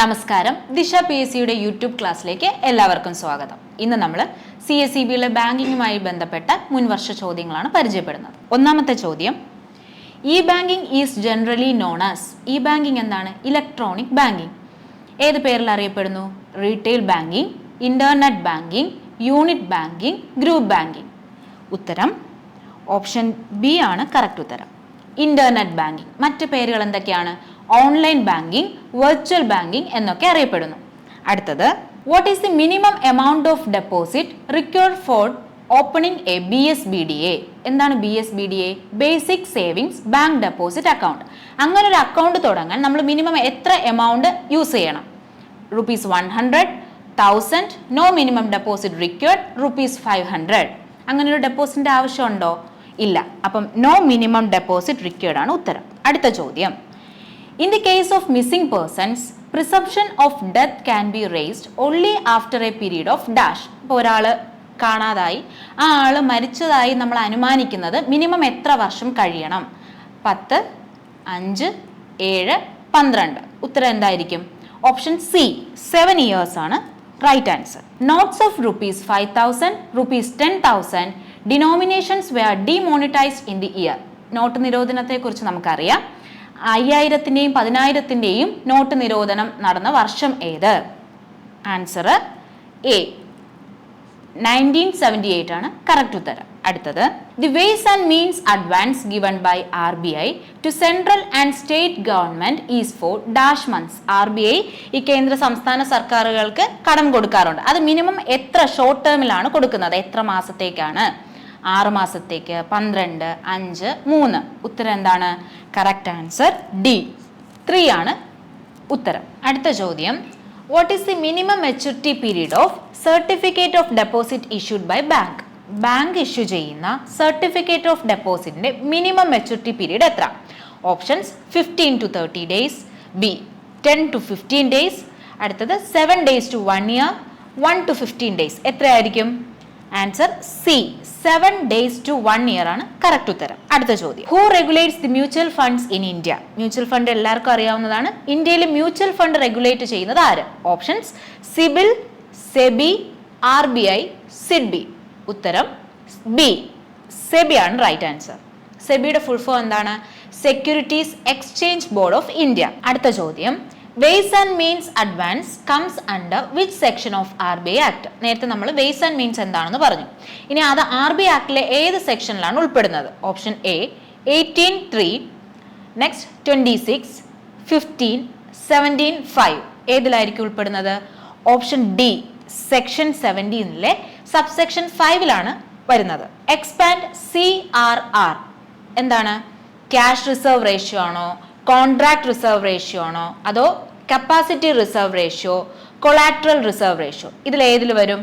നമസ്കാരം. ദിശ P S സിയുടെ യൂട്യൂബ് ക്ലാസ്സിലേക്ക് എല്ലാവർക്കും സ്വാഗതം. ഇന്ന് നമ്മൾ സി എസ് സി ബിയിലെ ബാങ്കിങ്ങുമായി ബന്ധപ്പെട്ട മുൻവർഷ ചോദ്യങ്ങളാണ് പരിചയപ്പെടുന്നത്. ഒന്നാമത്തെ ചോദ്യം e banking is generally known as. E banking എന്താണ്? Electronic banking. ഏത് പേരിൽ അറിയപ്പെടുന്നു? Retail banking internet banking unit banking group banking. ഉത്തരം ഓപ്ഷൻ ബി ആണ് കറക്റ്റ് ഉത്തരം. Internet banking. മറ്റ് പേരുകൾ എന്തൊക്കെയാണ്? ഓൺലൈൻ ബാങ്കിങ് വെർച്വൽ ബാങ്കിങ് എന്നൊക്കെ അറിയപ്പെടുന്നു. അടുത്തത് what is the minimum amount of deposit required for opening a B S B D A എന്താണ് B S B D A basic savings bank deposit account അങ്ങനെ ഒരു account തുടങ്ങാൻ നമ്മൾ minimum എത്ര amount use ചെയ്യണം? Rupees one hundred thousand no minimum deposit required rupees five hundred അങ്ങനെ ഒരു ഡെപ്പോസിറ്റിന്റെ ആവശ്യമുണ്ടോ ഇല്ല. അപ്പം നോ മിനിമം ഡെപ്പോസിറ്റ് റിക്വയർഡ് ആണ് ഉത്തരം. അടുത്ത ചോദ്യം. In the case of missing persons presumption of death can be raised only after a period of dash ഇപ്പോൾ ഒരാൾ കാണാതായി ആ ആൾ മരിച്ചതായി നമ്മൾ അനുമാനിക്കുന്നത് മിനിമം എത്ര വർഷം കഴിയണം? പത്ത് അഞ്ച് ഏഴ് പന്ത്രണ്ട്. ഉത്തരം എന്തായിരിക്കും? ഓപ്ഷൻ സി സെവൻ ഇയേഴ്സ് ആണ് right answer notes of rupees five thousand rupees ten thousand denominations were demonetized in the year note നിരോധനത്തെക്കുറിച്ച് നമുക്കറിയാം. അയ്യായിരത്തിന്റെയും പതിനായിരത്തിന്റെയും നോട്ട് നിരോധനം നടന്ന വർഷം ഏത്? Answer A nineteen seventy eight ആണ് കറക്റ്റ് ഉത്തരം. അടുത്തത്. The ways and means advance given by R B I to central and state government is for dash months R B I ഈ കേന്ദ്ര സംസ്ഥാന സർക്കാരുകൾക്ക് കടം കൊടുക്കാറുണ്ട്. അത് മിനിമം എത്ര ഷോർട്ട് ടേമിലാണ് കൊടുക്കുന്നത്? എത്ര മാസത്തേക്കാണ്? ആറ് മാസത്തേക്ക് പന്ത്രണ്ട് അഞ്ച് മൂന്ന്. ഉത്തരം എന്താണ്? കറക്റ്റ് ആൻസർ ഡി ത്രീ ആണ് ഉത്തരം. അടുത്ത ചോദ്യം. What is the minimum maturity period of certificate of deposit issued by bank bank issue ചെയ്യുന്ന സർട്ടിഫിക്കറ്റ് ഓഫ് ഡെപ്പോസിറ്റിന്റെ മിനിമം മെച്യൂരിറ്റി പീരീഡ് എത്ര? Options fifteen to thirty days B ten to fifteen days അടുത്തത് seven days to one year one to fifteen days എത്രയായിരിക്കും? Answer C seven days to one year ആണ് correct ഉത്തരം. അടുത്ത ചോദ്യം. Who regulates the mutual funds in India mutual fund എല്ലാവർക്കും അറിയാവുന്നതാണ്. ഇന്ത്യയിൽ mutual fund regulate ചെയ്യുന്നത് ആര്? Options CIBIL SEBI R B I SIDBI. ഉത്തരം ബി. സെബി ആണ് റൈറ്റ് ആൻസർ സെബിയുടെ ഫുൾ ഫോം എന്താണ്? Securities exchange board of India അടുത്ത ചോദ്യം. Ways and means advance comes under which section of R B act നേരത്തെ നമ്മൾ വേസ് ആൻഡ് മീൻസ് എന്താണെന്ന് പറഞ്ഞു. ഇനി അത് ആർ ബി ആക്ടിലെ ഏത് സെക്ഷനിലാണ് ഉൾപ്പെടുന്നത്? Option A eighteen three next twenty six fifteen seventeen five ഏതിലായിരിക്കും ഉൾപ്പെടുന്നത്? ഓപ്ഷൻ ഡി സെക്ഷൻ സെവന്റീനിലെ സബ്സെക്ഷൻ ഫൈവിലാണ് വരുന്നത്. എക്സ്പാൻഡ് സി ആർ ആർ എന്താണ്? ക്യാഷ് റിസർവ് റേഷ്യോ ആണോ? കോൺട്രാക്ട് റിസർവ് റേഷ്യോ ആണോ? അതോ capacity reserve ratio collateral reserve ratio? ഇതിൽ ഏതിൽ വരും?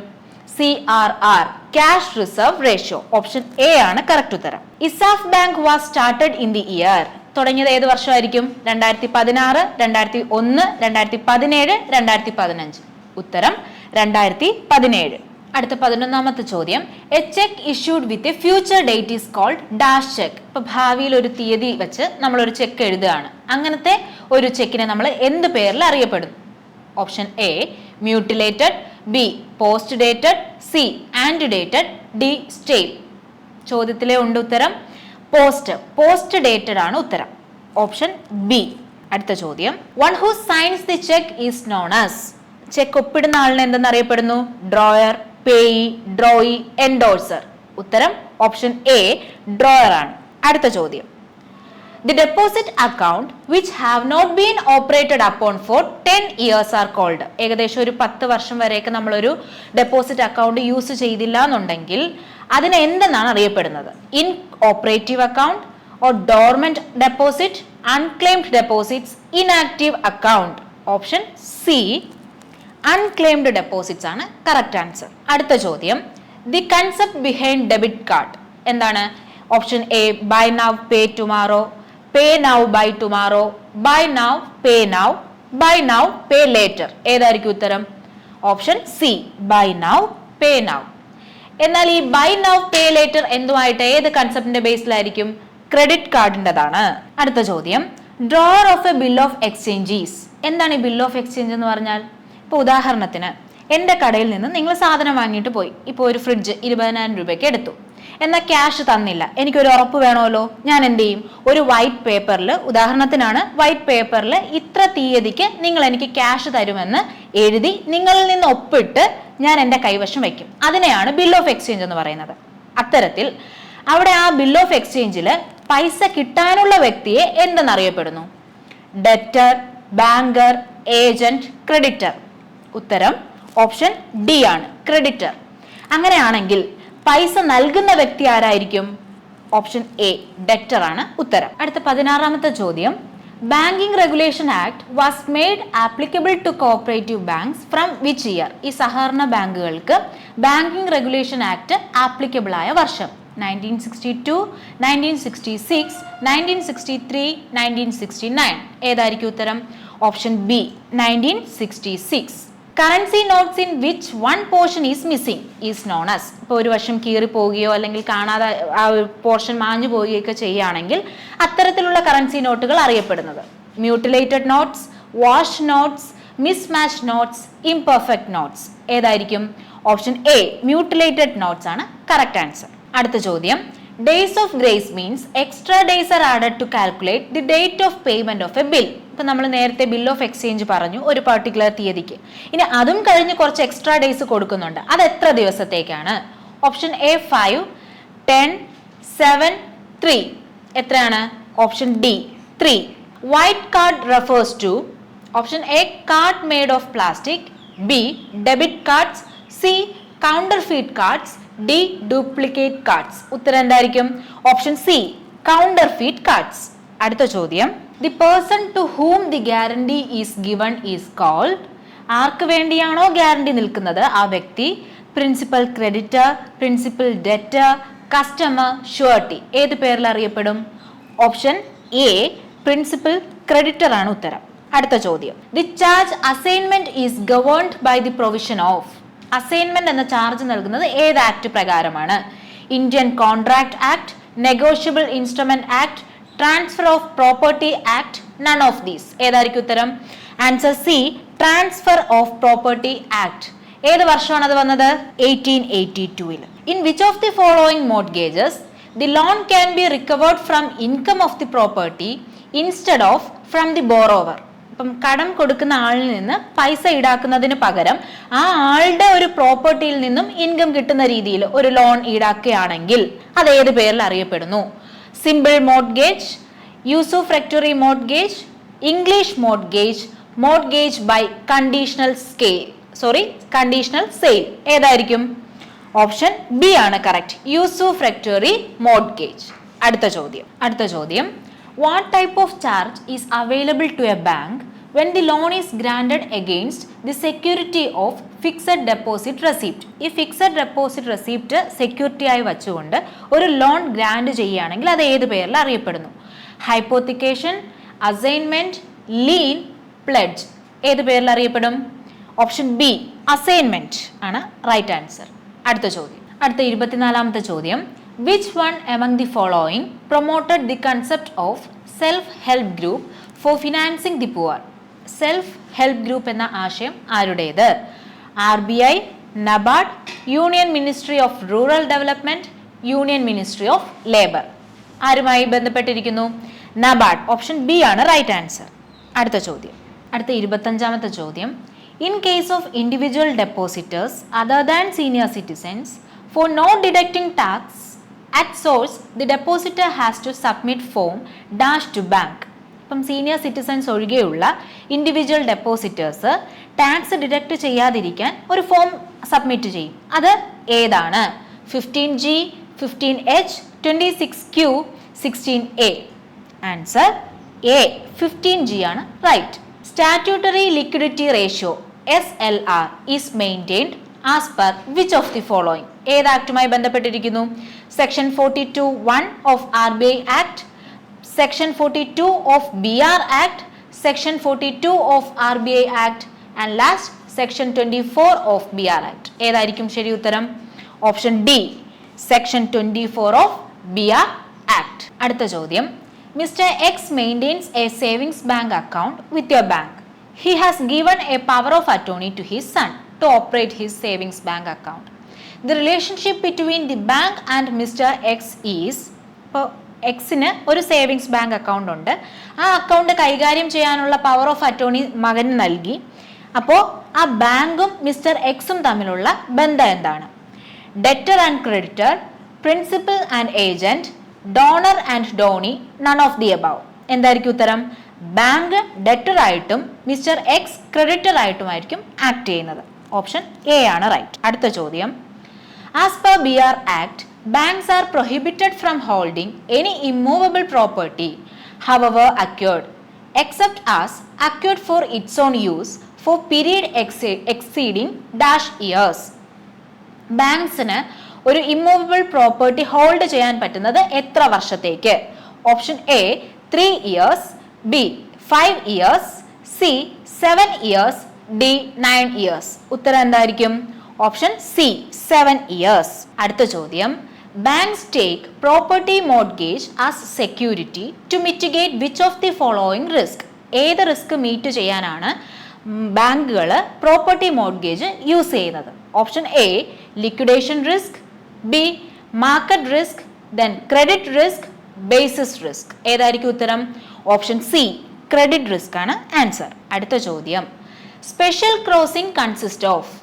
C R R cash reserve ratio. Option A ആണ് കറക്റ്റ് ഉത്തരം. ESAF bank was started in the year. തുടങ്ങിയത് ഏത് വർഷമായിരിക്കും? രണ്ടായിരത്തി പതിനാറ് രണ്ടായിരത്തി ഒന്ന് രണ്ടായിരത്തി പതിനേഴ് രണ്ടായിരത്തി പതിനഞ്ച് ഉത്തരം രണ്ടായിരത്തി പതിനേഴ് അടുത്ത പതിനൊന്നാമത്തെ ചോദ്യം. A cheque issued with a future date is called dash cheque ഇപ്പൊ ഭാവിയിൽ ഒരു തീയതി വെച്ച് നമ്മൾ ഒരു ചെക്ക് എഴുതുകയാണ്. അങ്ങനത്തെ ഒരു ചെക്കിനെ നമ്മൾ എന്ത് പേരിൽ അറിയപ്പെടും? Option A mutilated B post dated C ante dated D stale ചോദ്യത്തിലെ ഉണ്ട് ഉത്തരം? പോസ്റ്റ് പോസ്റ്റ് ഡേറ്റഡ് ആണ് ഉത്തരം. ഓപ്ഷൻ ബി അടുത്ത ചോദ്യം. One who signs the cheque is known as cheque ഒപ്പിടുന്ന ആളിനെ എന്തെന്ന് അറിയപ്പെടുന്നു? ഡ്രോയർ പേയി ഡ്രോയി എൻഡോഴ്സർ ഉത്തരം ഓപ്ഷൻ എ ഡ്രോയർ ആണ്. അടുത്ത ചോദ്യം. The deposit account which have not been operated upon for ten years are called ഏകദേശം ഒരു പത്ത് വർഷം വരെയൊക്കെ നമ്മളൊരു ഡെപ്പോസിറ്റ് അക്കൗണ്ട് യൂസ് ചെയ്തില്ല എന്നുണ്ടെങ്കിൽ അതിനെ അറിയപ്പെടുന്നത്? Inoperative account or dormant deposit unclaimed deposits inactive account option C unclaimed deposits ആണ് കറക്റ്റ് ആൻസർ അടുത്ത ചോദ്യം. The concept behind debit card എന്താണ്? Option A buy now pay tomorrow pay now buy tomorrow buy now pay now buy now pay later ഏതായിരിക്കും ഉത്തരം? Option C buy now pay now എന്നാൽ ഈ by now pay later എന്തുമായിട്ട്? ഏത് കൺസെപ്റ്റിന്റെ ബേസിലായിരിക്കും credit കാർഡിന്റെതാണ് അടുത്ത ചോദ്യം. Drawer of a bill of exchange is എന്താണ് ഈ ബിൽ ഓഫ് എക്സ്ചേഞ്ച് എന്ന് പറഞ്ഞാൽ? ഇപ്പോൾ ഉദാഹരണത്തിന് എന്റെ കടയിൽ നിന്ന് നിങ്ങൾ സാധനം വാങ്ങിയിട്ട് പോയി. ഇപ്പോൾ ഒരു ഫ്രിഡ്ജ് ഇരുപതിനായിരം രൂപയ്ക്ക് എടുത്തു. എന്നാൽ ക്യാഷ് തന്നില്ല. എനിക്കൊരു ഉറപ്പ് വേണമല്ലോ? ഞാൻ എന്ത് ചെയ്യും? ഒരു വൈറ്റ് പേപ്പറിൽ ഉദാഹരണത്തിനാണ് വൈറ്റ് പേപ്പറിൽ ഇത്ര തീയതിക്ക് നിങ്ങൾ എനിക്ക് ക്യാഷ് തരുമെന്ന് എഴുതി നിങ്ങളിൽ നിന്ന് ഒപ്പിട്ട് ഞാൻ എന്റെ കൈവശം വയ്ക്കും. അതിനെയാണ് ബിൽ ഓഫ് എക്സ്ചേഞ്ച് എന്ന് പറയുന്നത്. അത്തരത്തിൽ അവിടെ ആ ബിൽ ഓഫ് എക്സ്ചേഞ്ചിൽ പൈസ കിട്ടാനുള്ള വ്യക്തിയെ എന്തെന്നറിയപ്പെടുന്നു? ഡെറ്റർ ബാങ്കർ ഏജന്റ് ക്രെഡിറ്റർ ഉത്തരം ഓപ്ഷൻ ഡി ആണ് ക്രെഡിറ്റർ അങ്ങനെയാണെങ്കിൽ പൈസ നൽകുന്ന വ്യക്തി ആരായിരിക്കും? ഓപ്ഷൻ എ ഡെറ്റർ ആണ് ഉത്തരം. അടുത്ത പതിനാറാമത്തെ ചോദ്യം. Banking regulation act was made applicable to cooperative banks from which year ഈ സഹകരണ ബാങ്കുകൾക്ക് ബാങ്കിംഗ് റെഗുലേഷൻ ആക്ട് ആപ്ലിക്കബിൾ ആയ വർഷം. Nineteen sixty two nineteen sixty six nineteen sixty three nineteen sixty nine ഏതായിരിക്കും ഉത്തരം? Option B nineteen sixty six currency notes in which one portion is missing is known as ഇപ്പോൾ ഒരു വർഷം കീറി പോവുകയോ അല്ലെങ്കിൽ കാണാതെ ആ ഒരു പോർഷൻ മാഞ്ഞു പോവുകയൊക്കെ ചെയ്യുകയാണെങ്കിൽ അത്തരത്തിലുള്ള കറൻസി നോട്ടുകൾ അറിയപ്പെടുന്നത്. Mutilated notes wash notes mismatch notes imperfect notes ഏതായിരിക്കും? ഓപ്ഷൻ എ മ്യൂട്ടിലേറ്റഡ് നോട്ട്സ് ആണ് കറക്റ്റ് ആൻസർ അടുത്ത ചോദ്യം. Days of grace means extra days are added to calculate the date of payment of a bill ഇപ്പം നമ്മൾ നേരത്തെ bill of exchange പറഞ്ഞു ഒരു particular തീയതിക്ക്. ഇനി അതും കഴിഞ്ഞ് കുറച്ച് എക്സ്ട്രാ ഡേയ്സ് കൊടുക്കുന്നുണ്ട്. അത് എത്ര ദിവസത്തേക്കാണ്? Option A five ten seven three എത്രയാണ്? Option D three white card refers to option A card made of plastic B debit cards C counterfeit cards D duplicate cards ഉത്തരം എന്തായിരിക്കും? Option C counterfeit cards അടുത്ത ചോദ്യം. The person to whom the guarantee is given is called ആർക്ക് വേണ്ടിയാണോ guarantee നിൽക്കുന്നത്? ആ വ്യക്തി principal creditor principal debtor customer surety ഏത് പേരിൽ അറിയപ്പെടും? ഓപ്ഷൻ എ പ്രിൻസിപ്പൽ ക്രെഡിറ്റർ ആണ് ഉത്തരം. അടുത്ത ചോദ്യം. The charge assignment is governed by the provision of assignment എന്ന ചാർജ് നൽകുന്നത് ഏത് ആക്ട് പ്രകാരമാണ്? Indian contract act negotiable instrument act transfer of property act none of these ഏതായിരിക്കും ഉത്തരം? Answer C transfer of property act ഏത് വർഷമാണ് അത് വന്നത്? എയ്റ്റീൻ എയ്റ്റി ടുവിൽ in which of the following mortgages the loan can be recovered from income of the property instead of from the borrower ഇപ്പം കടം കൊടുക്കുന്ന ആളിൽ നിന്ന് പൈസ ഈടാക്കുന്നതിന് പകരം ആ ആളുടെ ഒരു പ്രോപ്പർട്ടിയിൽ നിന്നും ഇൻകം കിട്ടുന്ന രീതിയിൽ ഒരു ലോൺ ഈടാക്കുകയാണെങ്കിൽ അത് ഏത് പേരിൽ അറിയപ്പെടുന്നു? Simple mortgage usufructuary mortgage English mortgage mortgage by conditional scale sorry conditional sale ഏതായിരിക്കും? ഓപ്ഷൻ ബി ആണ് കറക്റ്റ് യൂസുഫ് റെക്ടറി മോഡ്ഗേജ്. അടുത്ത ചോദ്യം അടുത്ത ചോദ്യം what type of charge is available to a bank when the loan is granted against the security of fixed deposit receipt ഈ fixed deposit receipt security ആയി വെച്ചുകൊണ്ട് ഒരു loan grand ചെയ്യുകയാണെങ്കിൽ അത് ഏത് പേരിൽ അറിയപ്പെടുന്നു? ഹൈപ്പോത്തിക്കേഷൻ അസൈൻമെന്റ് ലീൻ പ്ലെഡ്ജ് ഏത് പേരിൽ അറിയപ്പെടും? ഓപ്ഷൻ ബി അസൈൻമെന്റ് ആണ് റൈറ്റ് ആൻസർ അടുത്ത ചോദ്യം. അടുത്ത ഇരുപത്തിനാലാമത്തെ ചോദ്യം. Which one among the following promoted the concept of self help group for financing the poor self help group എന്ന ആശയം ആരുടേത്? R B I NABARD union ministry of rural development union ministry of labour. ആരുമായി ബന്ധപ്പെട്ടിരിക്കുന്നു? NABARD. Option B ആണ് right answer. അടുത്ത ചോദ്യം. അടുത്ത ഇരുപത്തഞ്ചാമത്തെ ചോദ്യം. In case of individual depositors other than senior citizens for not deducting tax at source the depositor has to submit form dash to bank. ഇപ്പം senior citizens ഒഴികെയുള്ള individual depositors tax deduct ചെയ്യാതിരിക്കാൻ ഒരു form submit ചെയ്യും. അത് ഏതാണ്? Fifteen G fifteen H twenty six Q sixteen A answer A fifteen G ആണ് right statutory liquidity ratio S L R is maintained as per which of the following ഏത് ആക്ടുമായി ബന്ധപ്പെട്ടിരിക്കുന്നു? Section forty two one of R B I act section forty two of B R act section forty two of R B I act and last section twenty four of B R act ഏതായിരിക്കും ശരി ഉത്തരം option D section twenty four of B R act അടുത്ത ചോദ്യം mister X maintains a savings bank account with your bank he has given a power of attorney to his son to operate his savings bank account. The relationship between the bank and Mr. X is ഇപ്പോൾ എക്സിന് ഒരു savings bank account ഉണ്ട്. ആ account കൈകാര്യം ചെയ്യാനുള്ള power of attorney മകന് നൽകി. അപ്പോൾ ആ ബാങ്കും മിസ്റ്റർ എക്സും തമ്മിലുള്ള ബന്ധം എന്താണ്? Debtor and creditor principal and agent donor and donee none of the above എന്തായിരിക്കും ഉത്തരം? ബാങ്ക് ഡെറ്റർ ആയിട്ടും മിസ്റ്റർ എക്സ് ക്രെഡിറ്റർ ആയിട്ടുമായിരിക്കും ആക്ട് ചെയ്യുന്നത്. ഓപ്ഷൻ എ ആണ് റൈറ്റ് അടുത്ത ചോദ്യം. As per B R act banks are prohibited from holding any immovable property however acquired except as acquired for its own use for period exce- exceeding dash years. ബാങ്ക്സിന് ഒരു immovable property hold ചെയ്യാൻ പറ്റുന്നത് എത്ര വർഷത്തേക്ക്? Option A three years B five years C seven years D nine years ഉത്തരം എന്തായിരിക്കും? Option C seven years അടുത്ത ചോദ്യം. Banks take property mortgage as security to mitigate which of the following risk? ഏത് risk meet ചെയ്യാനാണ് ബാങ്കുകൾ property mortgage use ചെയ്യുന്നത്? Option A liquidation risk B market risk then credit risk basis risk ഏതായിരിക്കും ഉത്തരം? Option C credit risk ആണ് answer അടുത്ത ചോദ്യം. Special crossing consist of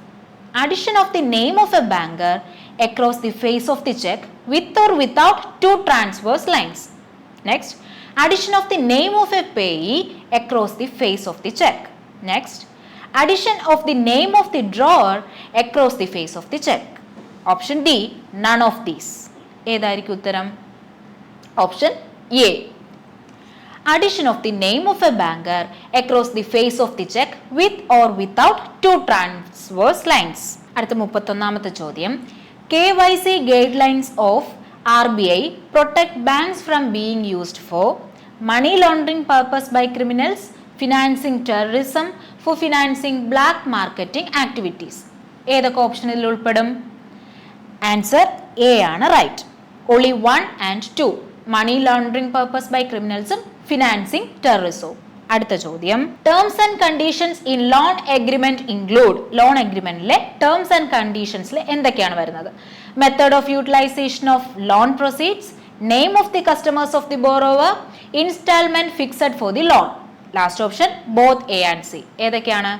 addition of the name of a banker across the face of the check with or without two transverse lines. Next, addition of the name of a payee across the face of the check. Next, addition of the name of the drawer across the face of the check. Option D, none of these. ഏതായിരിക്കും ഉത്തരം option A addition of the name of a banker across the face of the check with or without two transverse lines. അടുത്ത മുപ്പത്തൊന്നാമത്തെ ചോദ്യം K Y C guidelines of R B I protect banks from being used for money laundering purpose by criminals financing terrorism for financing black marketing activities ഏതൊക്കെ ഓപ്ഷനിൽ ഉൾപ്പെടും? Answer A ആണ് right only one and two money laundering purpose by ക്രിമിനൽസും financing ടെററിസവും അടുത്ത ചോദ്യം. Terms and conditions in loan agreement include loan എഗ്രിമെന്റിലെ terms and കണ്ടീഷൻസിൽ എന്തൊക്കെയാണ് വരുന്നത്? Method of utilisation of loan proceeds name of the customers of the borrower instalment fixed for the loan last option both A and C ഏതൊക്കെയാണ്?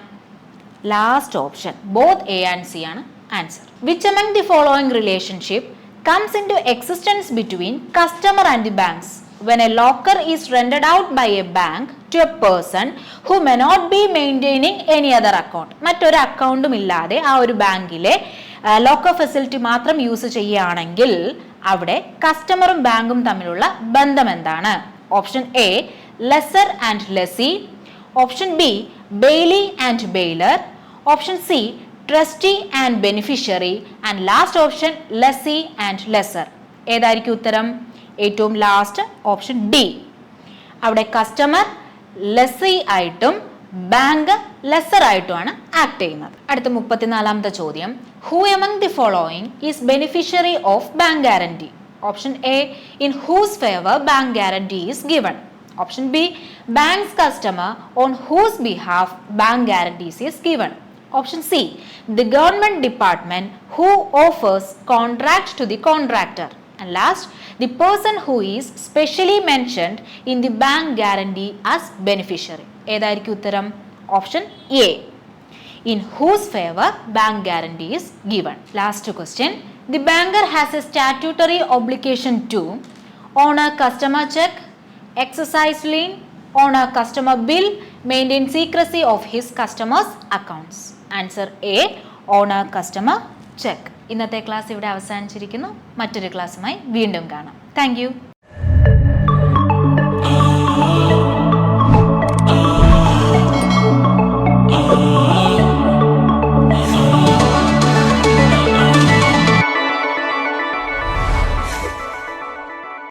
Last option both A and C ആണ് answer which among the following relationship comes into existence between customer and the banks? When a locker is rented out by a bank to a person who may not be maintaining any other account. മറ്റൊരു അക്കൗണ്ടും ഇല്ലാതെ ആ ഒരു ബാങ്കിലെ locker facility മാത്രം use ചെയ്യുകയാണെങ്കിൽ അവിടെ കസ്റ്റമറും ബാങ്കും തമ്മിലുള്ള ബന്ധം എന്താണ്? Option A lessor and lessee option B bailee and bailor option C trustee and beneficiary and last option lessee and lessor ഏതായിരിക്കും ഉത്തരം? ഏറ്റവും ലാസ്റ്റ് ഓപ്ഷൻ ഡി അവിടെ കസ്റ്റമർ ലെസ്സി ആയിട്ടും ബാങ്ക് ലെസർ ആയിട്ടുമാണ് ആക്ട് ചെയ്യുന്നത്. അടുത്ത മുപ്പത്തിനാലാമത്തെ ചോദ്യം. Who among the following is beneficiary of bank guarantee option A in whose favour bank guarantee is given option B bank's customer on whose behalf bank guarantees is given option C the government department who offers contract to the contractor. And last, the person who is specially mentioned in the bank guarantee as beneficiary. ഏതായിരിക്കും ഉത്തരം? Option A in whose favour bank guarantee is given last question the banker has a statutory obligation to on a customer cheque exercise lien on a customer bill maintain secrecy of his customers accounts answer A on a customer cheque ഇന്നത്തെ class ഇവിടെ അവസാനിച്ചിരിക്കുന്നു. മറ്റൊരു ക്ലാസ്സുമായി വീണ്ടും കാണാം. Thank